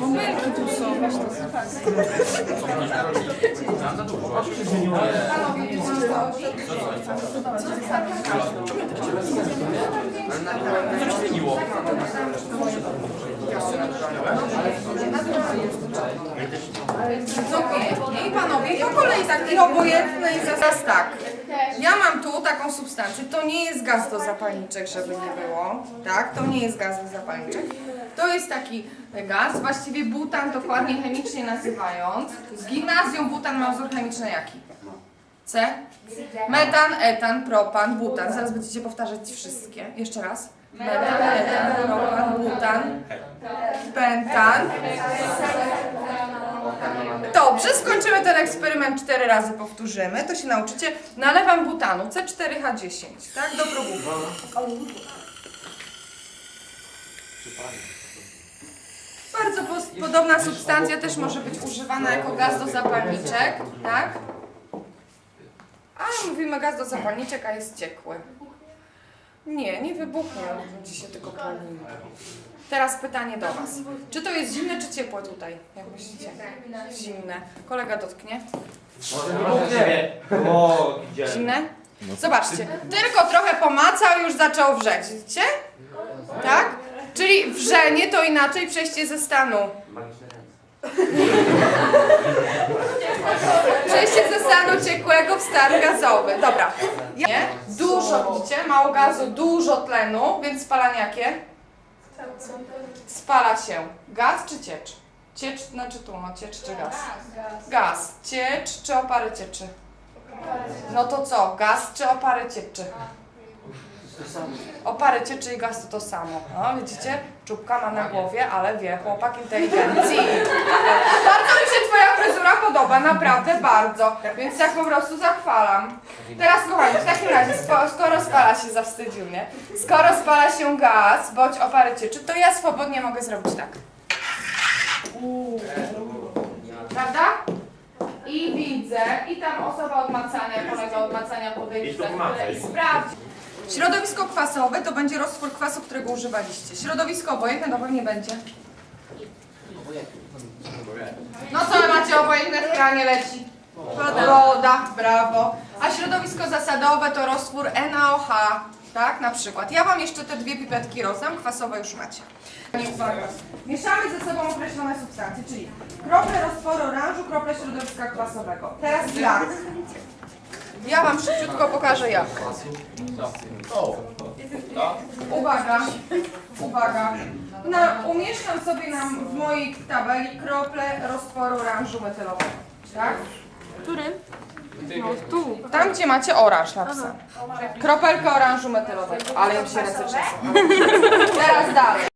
Bąbelki tu są. Panowie i panowie, po kolei tak i obojętne i tak. Ja mam tu taką substancję, to nie jest gaz do zapalniczek, żeby nie było, tak? To nie jest gaz do zapalniczek. To jest taki gaz, właściwie butan dokładnie chemicznie nazywając. Z gimnazjum butan ma wzór chemiczny jaki? C? Metan, etan, propan, butan. Zaraz będziecie powtarzać wszystkie. Jeszcze raz. Metan, etan, propan, butan, pentan. Dobrze, skończymy ten eksperyment cztery razy, powtórzymy, to się nauczycie. Nalewam butanu C4H10, tak, do próbówki. Bardzo pos- podobna substancja też może być używana jako gaz do zapalniczek, tak? A mówimy gaz do zapalniczek, a jest ciekły. Nie, nie wybuchnie, będzie się tylko palił. Teraz pytanie do Was. Czy to jest zimne, czy ciepłe tutaj? Jak myślicie? Zimne. Kolega dotknie. O, gdzie? Zimne? Zobaczcie, tylko trochę pomacał już zaczął wrzeć, widzicie? Tak? Czyli wrzenie to inaczej przejście ze stanu. Przejście ze stanu ciekłego w stan gazowy. Dobra. Nie? Dużo, widzicie? Mało gazu, dużo tlenu, więc spalanie jakie? Spala się. Gaz czy ciecz? Ciecz, znaczy tu, no ciecz czy gaz? Gaz. Ciecz czy opary cieczy? No to co? Gaz czy opary cieczy? Opary cieczy i gaz to to samo. No widzicie? Czubka ma na głowie, ale wie, chłopak inteligencji. Bardzo mi się twoja fryzura podoba, naprawdę bardzo. Więc tak po prostu zachwalam. Teraz kochani, w takim razie, spo, skoro spala się, zawstydził mnie, skoro spala się gaz, bądź opary cieczy, to ja swobodnie mogę zrobić tak. Prawda? I widzę, i tam osoba od macania, kolega od macania podejdzie za chwilę i sprawdzi. Środowisko kwasowe to będzie roztwór kwasu, którego używaliście. Środowisko obojętne to pewnie będzie. No co macie obojętne w kranie leci? Woda. Woda, brawo. A środowisko zasadowe to roztwór NaOH, tak? Na przykład. Ja Wam jeszcze te dwie pipetki rozdam, kwasowe już macie. Uwaga. Mieszamy ze sobą określone substancje, czyli krople roztworu oranżu, krople środowiska kwasowego. Teraz jak? Ja Wam szybciutko pokażę jak. Uwaga, uwaga. Na, umieszczam sobie na, w mojej tabeli krople roztworu oranżu metylowego. Tak? Który? No, no tu. Tam, gdzie macie oranż napisane. Kropelka oranżu metylowego. Ale im się ręce. Teraz dalej.